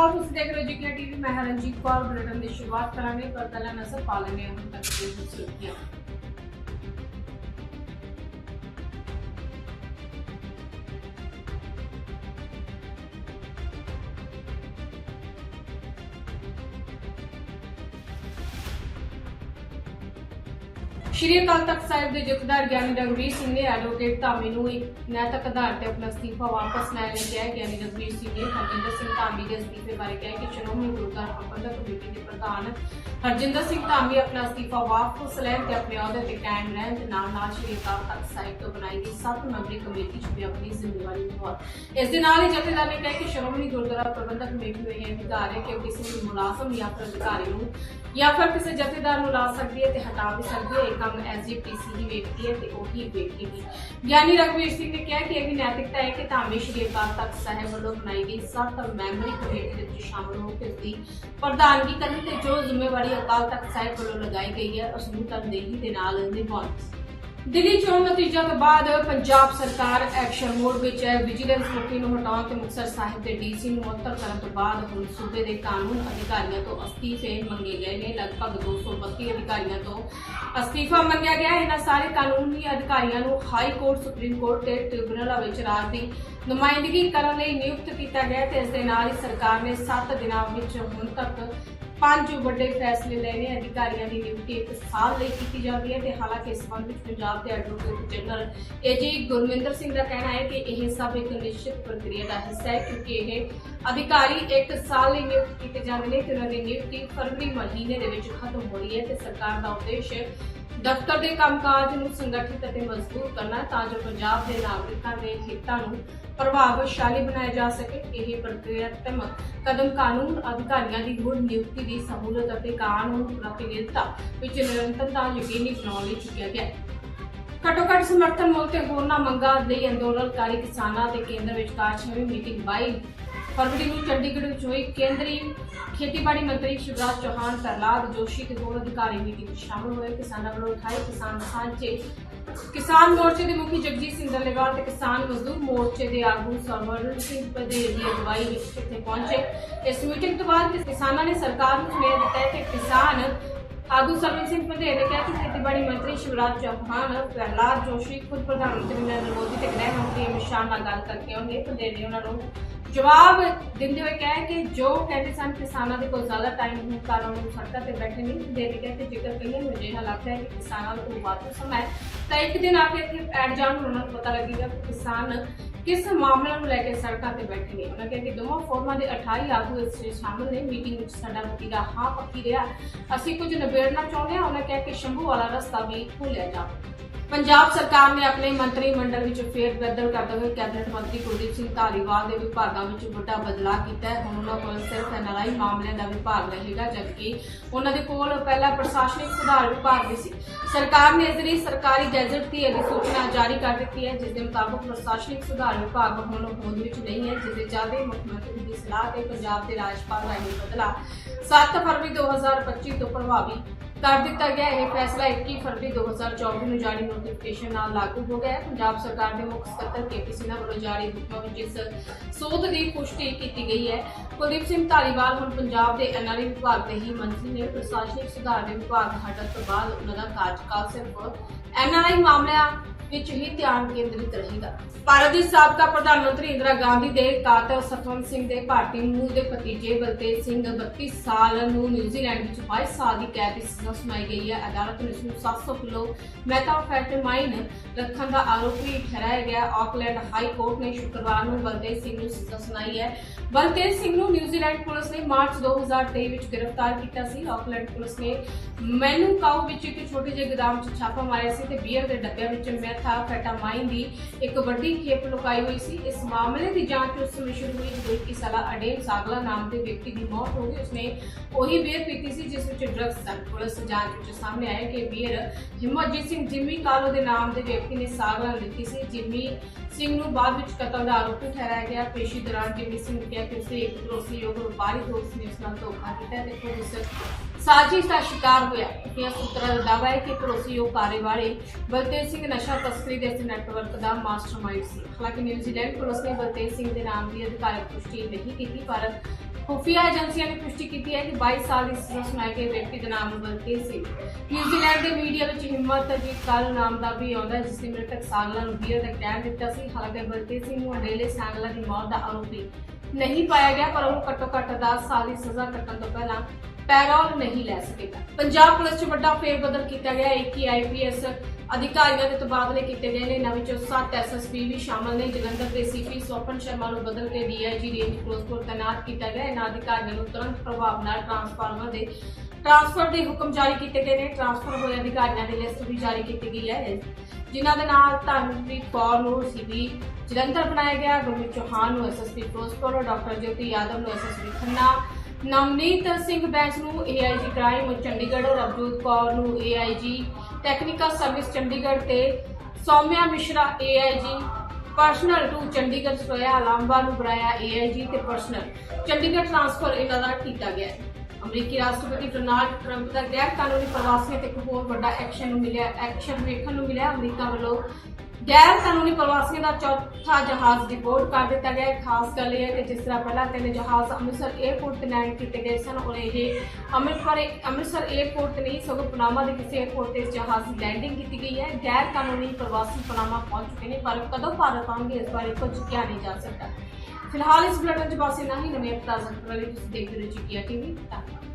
ਅਕਾਲ ਤੁਸੀਂ ਦੇਖ ਰਹੇ ਹੋ ਜਿਕਲਾ ਟੀਵੀ ਮੈਂ ਹਾਂ ਰਣਜੀਤ ਕੌਰ, ਬੁਲੇਟਿਨ ਦੀ ਸ਼ੁਰੂਆਤ ਕਰਾਂਗੇ, ਪਰ ਪਹਿਲਾਂ ਨਜ਼ਰ ਪਾ ਲੈਂਦੇ ਹਾਂ ਹੁਣ ਤੱਕ ਦੀਆਂ ਸੁਰਖੀਆਂ। ਸ਼੍ਰੀ ਅਕਾਲ ਤਖਤ ਸਾਹਿਬ ਦੇ ਜਥੇਦਾਰ ਗਿਆਨੀ ਰਘਵੀਰ ਸਿੰਘ ਨੇ ਐਡਵੋਕੇਟ ਧਾਮੀ ਨੂੰ ਇੱਕ ਨੈਤਿਕ ਆਧਾਰ ਤੇ ਆਪਣਾ ਅਸਤੀਫਾ ਵਾਪਸ ਲੈਣ ਲਈ ਕਿਹਾ ਗਿਆਨੀ ਰਘਵੀਰ ਸਿੰਘ ਨੇ ਹਰਜਿੰਦਰ ਸਿੰਘ ਧਾਮੀ ਦੇ ਅਸਤੀਫੇ ਬਾਰੇ ਕਿਹਾ ਕਿ ਸ਼੍ਰੋਮਣੀ ਗੁਰਦੁਆਰਾ ਪ੍ਰਬੰਧਕ ਕਮੇਟੀ ਦੇ ਪ੍ਰਧਾਨ ਹਰਜਿੰਦਰ ਸਿੰਘ ਧਾਮੀ ਆਪਣਾ ਅਸਤੀਫਾ ਵਾਪਸ ਲੈਣ ਤੇ ਆਪਣੇ ਅਹੁਦੇ ਤੇ ਕਾਇਮ ਰਹਿਣ ਦੇ ਨਾਲ ਨਾਲ ਸ਼੍ਰੀ ਅਕਾਲ ਤਖਤ ਸਾਹਿਬ ਤੋਂ ਬਣਾਈ ਗਈ ਸੱਤ ਮੈਂਬਰੀ ਕਮੇਟੀ 'ਚ ਵੀ ਆਪਣੀ ਜ਼ਿੰਮੇਵਾਰੀ ਨਿਭਾਉਣ। ਇਸ ਦੇ ਨਾਲ ਹੀ ਜਥੇਦਾਰ ਨੇ ਕਿਹਾ ਕਿ ਸ਼੍ਰੋਮਣੀ ਗੁਰਦੁਆਰਾ ਪ੍ਰਬੰਧਕ ਕਮੇਟੀ ਨੂੰ ਇਹ ਅਧਿਕਾਰ ਹੈ ਕਿ ਉਹ ਕਿਸੇ ਵੀ ਮੁਲਾਜ਼ਮ ਜਾਂ ਫਿਰ ਅਧਿਕਾਰੀ ਨੂੰ ਜਾਂ ਫਿਰ ਕਿਸੇ ਜਥੇਦਾਰ ਨੂੰ ਲਾ ਸਕਦੀ ਹੈ ਤੇ ਹਟਾ ਵੀ ਸਕਦੀ ਹੈ। ਇਹ ਕੰਮ ਐਸਜੀਪੀਸੀ ਹੀ ਵੇਖਦੀ ਹੈ ਤੇ ਉਹ ਵੇਖੇਗੀ ਗਿਆਨੀ ਰਘਵੀਰ ਸਿੰਘ ਨੇ ਕਿਹਾ ਕਿ ਇਹ ਵੀ ਨੈਤਿਕਤਾ ਹੈ ਕਿ ਧਾਮੀ ਸ਼੍ਰੀ ਅਕਾਲ ਤਖਤ ਸਾਹਿਬ ਵੱਲੋਂ ਬਣਾਈ ਗਈ ਸੱਤ ਮੈਂਬਰੀ ਕਮੇਟੀ ਦੇ ਵਿੱਚ ਸ਼ਾਮਲ ਹੋ ਕੇ ਇਸ ਦੀ ਪ੍ਰਧਾਨਗੀ ਕਰਨ ਤੇ ਜੋ ਜ਼ਿੰਮੇਵਾਰੀ ਅਕਾਲ ਤਖਤ ਸਾਹਿਬ ਵੱਲੋਂ ਲਗਾਈ ਗਈ ਹੈ, ਉਸ ਨੂੰ ਤਨਦੇਹੀ ਦੇ ਨਾਲ ਨਿਭਾਉਣੀ ਦਿੱਲੀ ਚੋਣ ਨਤੀਜਾ ਤੋਂ ਬਾਅਦ ਪੰਜਾਬ ਸਰਕਾਰ ਐਕਸ਼ਨ ਮੋਡ ਵਿੱਚ ਹੈ ਵਿਜੀਲੈਂਸ ਮੁਖੀ ਨੂੰ ਹਟਾਉਣ ਤੇ ਮੁਕਤਸਰ ਸਾਹਿਬ ਦੇ ਡੀਸੀ ਨੂੰ ਮੁਅੱਤਲ ਕਰਨ ਤੋਂ ਬਾਅਦ ਹੁਣ ਸੂਬੇ ਦੇ ਕਾਨੂੰਨ ਅਧਿਕਾਰੀਆਂ ਤੋਂ ਅਸਤੀਫੇ ਮੰਗੇ ਗਏ ਨੇ ਲਗਭਗ 232 ਅਧਿਕਾਰੀਆਂ ਤੋਂ ਅਸਤੀਫਾ ਮੰਗਿਆ ਗਿਆ ਹੈ। ਇਹਨਾਂ ਸਾਰੇ ਕਾਨੂੰਨੀ ਅਧਿਕਾਰੀਆਂ ਨੂੰ ਹਾਈ ਕੋਰਟ, ਸੁਪਰੀਮ ਕੋਰਟ ਤੇ ਟ੍ਰਿਬਿਊਨਲਾਂ ਵਿੱਚ ਰਾਜ ਦੀ ਨੁਮਾਇੰਦਗੀ ਕਰਨ ਲਈ ਨਿਯੁਕਤ ਕੀਤਾ ਗਿਆ ਹੈ ਤੇ ਇਸ ਦੇ ਨਾਲ ਹੀ ਸਰਕਾਰ ਨੇ 7 ਦਿਨਾਂ ਵਿੱਚ ਹੁਣ ਤੱਕ ਪੰਜ ਵੱਡੇ ਫੈਸਲੇ ਲਏ ਨੇ ਅਧਿਕਾਰੀਆਂ ਦੀ ਨਿਯੁਕਤੀ ਇੱਕ ਸਾਲ ਲਈ ਕੀਤੀ ਜਾਂਦੀ ਹੈ ਤੇ ਹਾਲਾਂਕਿ ਇਸ ਸੰਬੰਧ ਵਿੱਚ ਪੰਜਾਬ ਦੇ advocate general AG Gurminder Singh ਦਾ ਕਹਿਣਾ ਹੈ ਕਿ ਇਹ ਸਭ ਇੱਕ ਨਿਸ਼ਚਿਤ ਪ੍ਰਕਿਰਿਆ ਦਾ ਹਿੱਸਾ ਹੈ ਕਿਉਂਕਿ ਇਹ ਅਧਿਕਾਰੀ ਇੱਕ ਸਾਲ ਲਈ ਨਿਯੁਕਤ ਕੀਤੇ ਜਾਂਦੇ ਨੇ ਤੇ ਉਹਨਾਂ ਦੀ ਨਿਯੁਕਤੀ ਫਰਵਰੀ ਮਹੀਨੇ ਦੇ ਵਿੱਚ ਖਤਮ ਹੋ ਰਹੀ ਹੈ ਤੇ ਸਰਕਾਰ ਦਾ ਉਦੇਸ਼ ਦਫ਼ਤਰ ਦੇ ਕੰਮਕਾਜ ਨੂੰ ਸੰਗਠਿਤ ਅਤੇ ਮਜ਼ਬੂਤ ਕਰਨਾ ਤਾਂ ਜੋ ਪੰਜਾਬ ਦੇ ਨਾਗਰਿਕਾਂ ਦੇ ਹਿੱਤਾਂ ਨੂੰ ਪ੍ਰਭਾਵਸ਼ਾਲੀ ਬਣਾਇਆ ਜਾ ਸਕੇ। ਇਹ ਪ੍ਰਕਿਰਿਆਤਮਕ ਕਦਮ ਕਾਨੂੰਨ ਅਧਿਕਾਰੀਆਂ ਦੀ ਗੁੜ ਨਿਯੁਕਤੀ ਦੀ ਸਹੂਲਤ ਅਤੇ ਕਾਨੂੰਨ ਪ੍ਰਤੀਨਿਧਤਾ ਵਿੱਚ ਨਿਰੰਤਰਤਾ ਯਕੀਨੀ ਬਣਾਉਣ ਲਈ ਚੁੱਕਿਆ ਗਿਆ ਘੱਟੋ ਘੱਟ ਸਮਰਥਨ ਮੁੱਲ ਤੇ ਹੋਰਨਾਂ ਮੰਗਾਂ ਲਈ ਅੰਦੋਲਨਕਾਰੀ ਕਿਸਾਨਾਂ ਤੇ ਕੇਂਦਰ ਵਿਚਕਾਰ ਛੇਵੀਂ ਮੀਟਿੰਗ 22 ਫਰਵਰੀ ਨੂੰ ਚੰਡੀਗੜ੍ਹ ਵਿੱਚ ਹੋਈ ਕੇਂਦਰੀ ਖੇਤੀਬਾੜੀ ਮੰਤਰੀ ਸ਼ਿਵਰਾਜ ਚੌਹਾਨ, ਪ੍ਰਹਲਾਦ ਜੋਸ਼ੀ ਤੇ ਹੋਰ ਅਧਿਕਾਰੀ ਮੀਟਿੰਗ ਵਿੱਚ ਸ਼ਾਮਲ ਹੋਏ। ਕਿਸਾਨਾਂ ਵੱਲੋਂ ਉਠਾਏ ਕਿਸਾਨ ਸਾਂਝੇ, ਕਿਸਾਨ ਮੋਰਚੇ ਦੇ ਮੁਖੀ ਜਗਜੀਤ ਸਿੰਘ ਡੱਲੇਵਾਲ ਤੇ ਕਿਸਾਨ ਮਜ਼ਦੂਰ ਮੋਰਚੇ ਦੇ ਆਗੂ ਸਰਵਰਨ ਸਿੰਘ ਪਦੇਰ ਦੀ ਅਗਵਾਈ ਵਿੱਚ ਇੱਥੇ ਪਹੁੰਚੇ। ਇਸ ਮੀਟਿੰਗ ਤੋਂ ਬਾਅਦ ਕਿਸਾਨਾਂ ਨੇ ਸਰਕਾਰ ਨੂੰ ਸੁਨੇਹਾ ਦਿੱਤਾ ਹੈ ਕਿ ਕਿਸਾਨ ਆਗੂ ਸਰਵਨ ਸਿੰਘ ਪੰਧੇਰ ਨੇ ਕਿਹਾ ਕਿ ਖੇਤੀਬਾੜੀ ਮੰਤਰੀ ਸ਼ਿਵਰਾਜ ਚੌਹਾਨ, ਪ੍ਰਹਲਾਦ ਜੋਸ਼ੀ, ਖੁਦ ਪ੍ਰਧਾਨ ਮੰਤਰੀ ਨਰਿੰਦਰ ਮੋਦੀ ਤੇ ਗ੍ਰਹਿ ਮੰਤਰੀ ਅਮਿਤ ਸ਼ਾਹ ਨਾਲ ਗੱਲ ਕਰਕੇ ਆਉਣਗੇ। ਪੰਧੇਰ ਨੇ ਉਹਨਾਂ ਨੂੰ ਜਵਾਬ ਦਿੰਦੇ ਹੋਏ ਕਿਹਾ ਕਿ ਜੋ ਕਹਿੰਦੇ ਸਨ ਕਿਸਾਨਾਂ ਦੇ ਕੋਲ ਜ਼ਿਆਦਾ ਟਾਈਮ ਹੋਣ ਕਾਰਨ ਉਹ ਸੜਕਾਂ ਤੇ ਬੈਠੇ ਨਹੀਂ ਪੰਧੇਰ ਨੇ ਕਿਹਾ ਜੇਕਰ ਕਈਆਂ ਨੂੰ ਅਜਿਹਾ ਲੱਗਦਾ ਹੈ ਕਿ ਕਿਸਾਨਾਂ ਕੋਲ ਵਾਧੂ ਸਮਾਂ ਹੈ, ਤਾਂ ਇੱਕ ਦਿਨ ਆ ਕੇ ਇੱਥੇ ਐਡ ਜਾਣ ਉਹਨਾਂ ਨੂੰ ਪਤਾ ਲੱਗੇਗਾ ਕਿ ਕਿਸਾਨ ਕਿਸ ਮਾਮਲੇ ਨੂੰ ਲੈ ਕੇ ਸੜਕਾਂ ਤੇ ਬੈਠੇ ਨੇ। ਉਹਨਾਂ ਕਿਹਾ ਕਿ ਦੋਵਾਂ ਫੋਰਮਾਂ ਦੇ 28 ਆਗੂ ਇਸ ਵਿੱਚ ਸ਼ਾਮਲ ਨੇ। ਮੀਟਿੰਗ ਵਿੱਚ ਸਾਡਾ ਵਤੀਰਾ ਹਾਂ ਪੱਕੀ ਰਿਹਾ। ਅਸੀਂ ਕੁਝ ਨਿਬੇੜਨਾ ਚਾਹੁੰਦੇ ਹਾਂ। ਉਹਨਾਂ ਕਿਹਾ ਕਿ ਸ਼ੰਭੂ ਵਾਲਾ ਰਸਤਾ ਵੀ ਖੋਲ੍ਹਿਆ ਜਾਵੇ। ਪੰਜਾਬ ਸਰਕਾਰ ਨੇ ਆਪਣੇ ਮੰਤਰੀ ਮੰਡਲ ਵਿੱਚ ਫੇਰ ਬਦਲ ਕਰਦੇ ਹੋਏ ਕੈਬਨਿਟ ਮੰਤਰੀ ਕੁਲਦੀਪ ਸਿੰਘ ਧਾਲੀਵਾਲ ਦੇ ਵਿਭਾਗਾਂ ਵਿੱਚ ਵੱਡਾ ਬਦਲਾਅ ਕੀਤਾ ਹੈ। ਹੁਣ ਉਹਨਾਂ ਕੋਲ ਸਿਰਫ ਐਨਆਰਆਈ ਮਾਮਲਿਆਂ ਦਾ ਵਿਭਾਗ ਰਹੇਗਾ, ਜਦਕਿ ਉਹਨਾਂ ਦੇ ਕੋਲ ਪਹਿਲਾਂ ਪ੍ਰਸ਼ਾਸਨਿਕ ਸੁਧਾਰ ਵਿਭਾਗ ਵੀ ਸੀ। ਸਰਕਾਰ ਨੇ ਇਸ ਲਈ ਸਰਕਾਰੀ ਗੈਜ਼ਟ ਦੀ ਅਧਿਸੂਚਨਾ ਜਾਰੀ ਕਰ ਦਿੱਤੀ ਹੈ, ਜਿਸ ਦੇ ਮੁਤਾਬਕ ਪ੍ਰਸ਼ਾਸਨਿਕ ਸੁਧਾਰ ਵਿਭਾਗ ਹੁਣ ਹੋਂਦ ਵਿੱਚ ਨਹੀਂ ਹੈ, ਜਿਸ ਦੇ ਚੱਲਦੇ ਮੁੱਖ ਮੰਤਰੀ ਦੀ ਸਲਾਹ ਤੇ ਪੰਜਾਬ ਦੇ ਰਾਜਪਾਲ ਦਾ ਇਹ ਬਦਲਾਅ 7 ਫਰਵਰੀ 2025 ਤੋਂ ਪ੍ਰਭਾਵੀ ਕਰ ਦਿੱਤਾ ਗਿਆ। ਇਹ ਫੈਸਲਾ 21 ਫਰਵਰੀ 2024 ਨੂੰ ਜਾਰੀ ਨੋਟੀਫਿਕੇਸ਼ਨ ਨਾਲ ਲਾਗੂ ਹੋ ਗਿਆ ਹੈ। ਪੰਜਾਬ ਸਰਕਾਰ ਦੇ ਮੁੱਖ ਸਕੱਤਰ ਕੇਪੀ ਸਿੰਘਾ ਵੱਲੋਂ ਜਾਰੀ ਹੁਕਮਾਂ ਵਿੱਚ ਇਸ ਸੋਧ ਦੀ ਪੁਸ਼ਟੀ ਕੀਤੀ ਗਈ ਹੈ। ਕੁਲਦੀਪ ਸਿੰਘ ਧਾਲੀਵਾਲ ਹੁਣ ਪੰਜਾਬ ਦੇ ਐਨਆਰਆਈ ਵਿਭਾਗ ਦੇ ਹੀ ਮੰਤਰੀ ਨੇ। ਪ੍ਰਸ਼ਾਸਨਿਕ ਸੁਧਾਰ ਦੇ ਵਿਭਾਗ ਹਟਣ ਤੋਂ ਬਾਅਦ ਉਹਨਾਂ ਦਾ ਕਾਰਜਕਾਲ ਸਿਰਫ ਐਨਆਰਆਈ ਮਾਮਲਿਆਂ ਵਿੱਚ ਹੀ ਧਿਆਨ ਕੇਂਦਰਿਤ ਰਹੇਗਾ। ਭਾਰਤ ਦੀ ਸਾਬਕਾ ਪ੍ਰਧਾਨ ਮੰਤਰੀ ਇੰਦਰਾ ਗਾਂਧੀ ਦੇ ਕਾਤਲ ਸਤਵੰਤ ਸਿੰਘ ਦੇ ਭਾਰਤੀ ਮੂਲ ਦੇ ਭਤੀਜੇ ਬਲਤੇਜ ਸਿੰਘ 32 ਸਾਲ ਨੂੰ ਨਿਊਜ਼ੀਲੈਂਡ ਵਿੱਚ 22 ਸਾਲ ਦੀ ਕੈਦ ਦੀ ਸਜ਼ਾ ਸੁਣਾਈ ਗਈ ਹੈ। ਅਦਾਲਤ ਨੇ ਉਸ ਨੂੰ 700 ਕਿਲੋ ਮੈਥਾਮਫੈਟਾਮਾਈਨ ਰੱਖਣ ਦਾ ਆਰੋਪੀ ਠਹਿਰਾਇਆ ਗਿਆ। ਆਕਲੈਂਡ ਹਾਈ ਕੋਰਟ ਨੇ ਸ਼ੁੱਕਰਵਾਰ ਨੂੰ ਬਲਤੇਜ ਸਿੰਘ ਨੂੰ ਸਜ਼ਾ ਸੁਣਾਈ ਹੈ। ਬਲਤੇਜ ਸਿੰਘ ਨੂੰ ਨਿਊਜ਼ੀਲੈਂਡ ਪੁਲਿਸ ਨੇ ਮਾਰਚ 2023 ਵਿੱਚ ਗ੍ਰਿਫਤਾਰ ਕੀਤਾ ਸੀ। ਆਕਲੈਂਡ ਪੁਲਿਸ ਨੇ ਮੈਨੂ ਕਾਊ ਵਿੱਚ ਇੱਕ ਛੋਟੇ ਜਿਹੇ ਗੋਦਾਮ 'ਚ ਛਾਪਾ ਮਾਰਿਆ ਸੀ ਤੇ ਬੀਅਰ ਦੇ ਡੱਬਿਆਂ ਵਿੱਚ ਮੈਥਾਫੈਟਾਮਾਈਨ ਦੀ ਇੱਕ ਵੱਡੀ ਖੇਪ ਲੁਕਾਈ ਹੋਈ ਸੀ। ਇਸ ਮਾਮਲੇ ਦੀ ਜਾਂਚ ਉਸ ਸਮੇਂ ਸ਼ੁਰੂ ਹੋਈ ਜਦੋਂ 21 ਸਾਲਾ ਅਡੇਨ ਸਾਗਲਾ ਨਾਮ ਦੇ ਵਿਅਕਤੀ ਦੀ ਮੌਤ ਹੋ ਗਈ। ਉਸਨੇ ਉਹੀ ਬੀਅਰ ਪੀਤੀ ਸੀ ਜਿਸ ਵਿੱਚ ਡਰੱਗਸ ਸਨ। ਪੁਲਿਸ ਜਾਂਚ ਵਿੱਚ ਸਾਹਮਣੇ ਆਇਆ ਕਿ ਬੀਅਰ ਹਿੰਮਤਜੀਤ ਸਿੰਘ, ਜਿੰਮੀ ਕਾਲੋ ਦੇ ਨਾਮ ਦੇ ਵਿਅਕਤੀ ਨੇ ਸਾਗਲਾ ਨੂੰ ਸੀ। ਜਿੰਮੀ ਸਿੰਘ ਨੂੰ ਬਾਅਦ ਵਿੱਚ ਕਤਲ ਦਾ ਆਰੋਪੀ ਠਹਿਰਾਇਆ ਗਿਆ। ਪੇਸ਼ੀ ਦੌਰਾਨ ਜਿੰਮੀ ਸਿੰਘ ਨੇ ਕਿਹਾ ਕਿ ਉਸੇ ਇੱਕ ਭਰੋਸੇਯੋਗ ਵਪਾਰੀ ਦੋਸਤ ਨੇ ਉਸ ਨਾਲ ਧੋਖਾ ਕੀਤਾ ਤੇ ਖੁਦ ਉਸ ਸਾਜ਼ਿਸ਼ ਦਾ ਸ਼ਿਕਾਰ ਹੋਇਆ। ਇਸ ਸੂਤਰਾਂ ਦਾ ਦਾਅਵਾ ਹੈ ਕਿ ਭਰੋਸੇਯੋਗ ਕਾਰੋਬਾਰੀ ਬਲਤੇਜ ਸਿੰਘ ਨਸ਼ਾ ਤਸਕਰੀ ਦੇ ਇਸ ਨੈਟਵਰਕ ਦਾ ਮਾਸਟਰਮਾਈਂਡ ਸੀ। ਹਾਲਾਂਕਿ ਨਿਊਜ਼ੀਲੈਂਡ ਪੁਲਿਸ ਨੇ ਬਲਤੇਜ ਸਿੰਘ ਦੇ ਨਾਮ ਦੀ ਅਧਿਕਾਰਕ ਪੁਸ਼ਟੀ ਨਹੀਂ ਕੀਤੀ, ਪਰ ਖੁਫੀਆ ਏਜੰਸੀਆਂ ਨੇ ਪੁਸ਼ਟੀ ਕੀਤੀ ਹੈ ਕਿ 22 ਸਾਲ ਦੀ ਸਜ਼ਾ ਸੁਣਾਏ ਗਏ ਵਿਅਕਤੀ ਦਾ ਨਾਮ ਬਲਤੇਜ ਸੀ ਨਿਊਜ਼ੀਲੈਂਡ ਦੇ ਮੀਡੀਆ ਵਿੱਚ ਹਿੰਮਤ ਅਜੀਤ ਕਾਲ ਨਾਮ ਦਾ ਵੀ ਆਉਂਦਾ ਜਿਸ ਨੇ ਮ੍ਰਿਤਕ ਸਾਂਗਲਾ ਨੂੰ ਬੀਅਰ ਦਾ ਕਹਿ ਦਿੱਤਾ ਸੀ। ਹਾਲਾਂਕਿ ਬਲਤੇਜ ਸਿੰਘ ਨੂੰ ਅੰਡੇਲੇ ਸਾਂਗਲਾ ਦੀ ਮੌਤ ਦਾ ਆਰੋਪੀ ਨਹੀਂ ਪਾਇਆ ਗਿਆ, ਪਰ ਉਹ ਘੱਟੋ ਘੱਟ 10 ਸਾਲ ਦੀ ਸਜ਼ਾ ਕੱਟਣ ਤੋਂ ਪਹਿਲਾਂ ਪੈਰੋਲ ਨਹੀਂ ਲੈ ਸਕੇਗਾ। ਪੰਜਾਬ ਪੁਲਿਸ 'ਚ ਵੱਡਾ ਫੇਰਬਦਲ ਕੀਤਾ ਗਿਆ। ਹੈ। ਇੱਕ ਹੀ ਆਈਪੀਐਸ ਅਧਿਕਾਰੀਆਂ ਦੇ ਤਬਾਦਲੇ ਕੀਤੇ ਗਏ ਨੇ। ਇਹਨਾਂ ਵਿੱਚੋਂ 7 ਐਸਐਸਪੀ ਵੀ ਸ਼ਾਮਲ ਨੇ। ਜਲੰਧਰ ਦੇ ਸੀਪੀ ਸੋਪਨ ਸ਼ਰਮਾ ਨੂੰ ਬਦਲ ਕੇ ਡੀਆਈਜੀ ਰੇਂਜ ਫਿਰੋਜ਼ਪੁਰ ਤਾਇਨਾਤ ਕੀਤਾ ਗਿਆ। ਇਹਨਾਂ ਅਧਿਕਾਰੀਆਂ ਨੂੰ ਤੁਰੰਤ ਪ੍ਰਭਾਵ ਨਾਲ ਟਰਾਂਸਫਾਰਮਰ ਦੇ ਟਰਾਂਸਫਰ ਦੇ ਹੁਕਮ ਜਾਰੀ ਕੀਤੇ ਗਏ ਨੇ। ਟਰਾਂਸਫਰ ਹੋਏ ਅਧਿਕਾਰੀਆਂ ਦੀ ਲਿਸਟ ਵੀ ਜਾਰੀ ਕੀਤੀ ਗਈ ਹੈ। ਜਿਨ੍ਹਾਂ ਦੇ ਨਾਲ ਧਰਮਪ੍ਰੀਤ ਕੌਰ ਨੂੰ ਸੀਪੀ ਜਲੰਧਰ ਬਣਾਇਆ ਗਿਆ। ਗੁਰਮੀਤ ਚੌਹਾਨ ਨੂੰ ਐਸਐਸਪੀ ਫਿਰੋਜ਼ਪੁਰ, ਡਾਕਟਰ ਜੋਤੀ ਯਾਦਵ ਨੂੰ ਐਸਐਸਪੀ ਖੰਨਾ ਨਵਨੀਤ ਸਿੰਘ ਬੈਂਸ ਨੂੰ ਏਆਈਜੀ ਕ੍ਰਾਈਮ ਚੰਡੀਗੜ੍ਹ ਰਵਜੋਤ ਕੌਰ ਨੂੰ ਏਆਈਜੀ ਟੈਕਨੀਕਲ ਸਰਵਿਸ ਚੰਡੀਗੜ੍ਹ ਤੇ Saumya Mishra AIG personnel two Chandigarh Soya Lamba ਨੂੰ ਬਣਾਇਆ ਏਆਈਜੀ ਤੇ ਪਰਸਨਲ ਚੰਡੀਗੜ੍ਹ ਟ੍ਰਾਂਸਫਰ ਇਹਨਾਂ ਦਾ ਕੀਤਾ ਗਿਆ ਅਮਰੀਕੀ ਰਾਸ਼ਟਰਪਤੀ ਡੋਨਾਲਡ ਟਰੰਪ ਦਾ ਗੈਰ ਕਾਨੂੰਨੀ ਪ੍ਰਵਾਸੀਆਂ ਤੇ ਇੱਕ ਹੋਰ ਵੱਡਾ ਐਕਸ਼ਨ ਨੂੰ ਮਿਲਿਆ। ਐਕਸ਼ਨ ਵੇਖਣ ਨੂੰ ਮਿਲਿਆ। ਅਮਰੀਕਾ ਵੱਲੋਂ ਗੈਰ ਕਾਨੂੰਨੀ ਪ੍ਰਵਾਸੀਆਂ ਦਾ ਚੌਥਾ ਜਹਾਜ਼ ਡਿਪੋਰਟ ਕਰ ਦਿੱਤਾ ਗਿਆ ਖਾਸ ਗੱਲ ਇਹ ਹੈ ਕਿ ਜਿਸ ਤਰ੍ਹਾਂ ਪਹਿਲਾਂ ਤਿੰਨ ਜਹਾਜ਼ ਅੰਮ੍ਰਿਤਸਰ 에ਅਰਪੋਰਟ ਤੇ ਲੈਂਡ ਕੀਤੇ ਗਏ ਸਨ ਔਰ ਇਹ ਅੰਮ੍ਰਿਤਸਰ ਅੰਮ੍ਰਿਤਸਰ 에ਅਰਪੋਰਟ ਤੇ ਨਹੀਂ, ਸਗੋਂ ਪਨਾਮਾ ਦੇ ਕਿਸੇ 에ਅਰਪੋਰਟ ਤੇ ਇਸ ਜਹਾਜ਼ ਦੀ ਲੈਂਡਿੰਗ ਕੀਤੀ ਗਈ ਹੈ। ਗੈਰ ਕਾਨੂੰਨੀ ਪ੍ਰਵਾਸੀ ਪਨਾਮਾ ਪਹੁੰਚ ਚੁੱਕੇ ਨੇ, ਪਰ ਕਦੋਂ ਭਾਰਤ ਆਉਣਗੇ, ਇਸ ਬਾਰੇ ਕੁਝ ਕਿਹਾ ਨਹੀਂ ਜਾ ਸਕਦਾ। ਫਿਲਹਾਲ ਇਸ ਬਲਟਨ ਚ ਪਾਸੇ ਨਾ ਹੀ। ਨਵੇਂ ਪਤਾ ਖਬਰਾਂ ਲਈ ਤੁਸੀਂ ਦੇਖਦੇ ਰਹੋ ਜੀ ਕੀਆ ਟੀਵੀ ਧੰਨਵਾਦ।